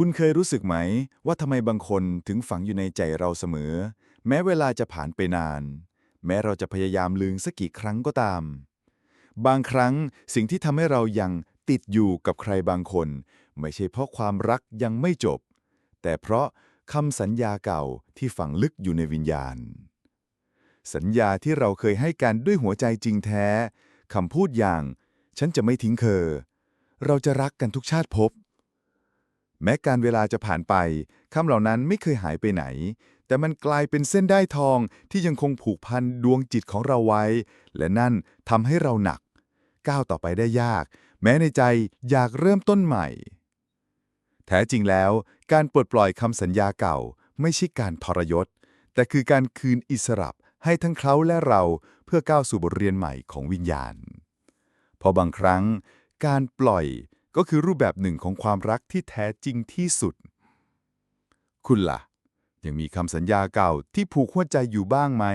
คุณเคยรู้สึกไหม ว่าทำไมบางคนถึงฝังอยู่ในใจเราเสมอ แม้เวลาจะผ่านไปนาน แม้เราจะพยายามลืมสักกี่ครั้งก็ตาม บางครั้งสิ่งที่ทำให้เรายังติดอยู่กับใครบางคน ไม่ใช่เพราะความรักยังไม่จบ แต่เพราะคำสัญญาเก่าที่ฝังลึกอยู่ในวิญญาณ สัญญาที่เราเคยให้กันด้วยหัวใจจริงแท้คำพูดอย่าง ฉันจะไม่ทิ้งเธอเราจะรักกันทุกชาติภพ แม้การเวลาจะผ่านไปคำเหล่านั้นไม่เคยหายไปไหน แต่มันกลายเป็นเส้นได้ายทองที่ยังคงผูกพันดวงจิตของเราไว้ และนั่นทำให้เราหนัก ก้าวต่อไปได้ยาก แม้ในใจอยากเริ่มต้นใหม่ แท้จริงแล้ว การปลดปล่อยคำสัญญาเก่า ไม่ใช่การทรยศ แต่คือการคืนอิสระให้ทั้งเขาและเราเพื่อก้าวสู่บทเรียนใหม่ของวิญญาณ พอบางครั้ง การปล่อย ก็คือรูปแบบหนึ่งของความรักที่แท้จริงที่สุด คุณล่ะ ยังมีคำสัญญาเก่าที่ผูกหัวใจอยู่บ้างไหม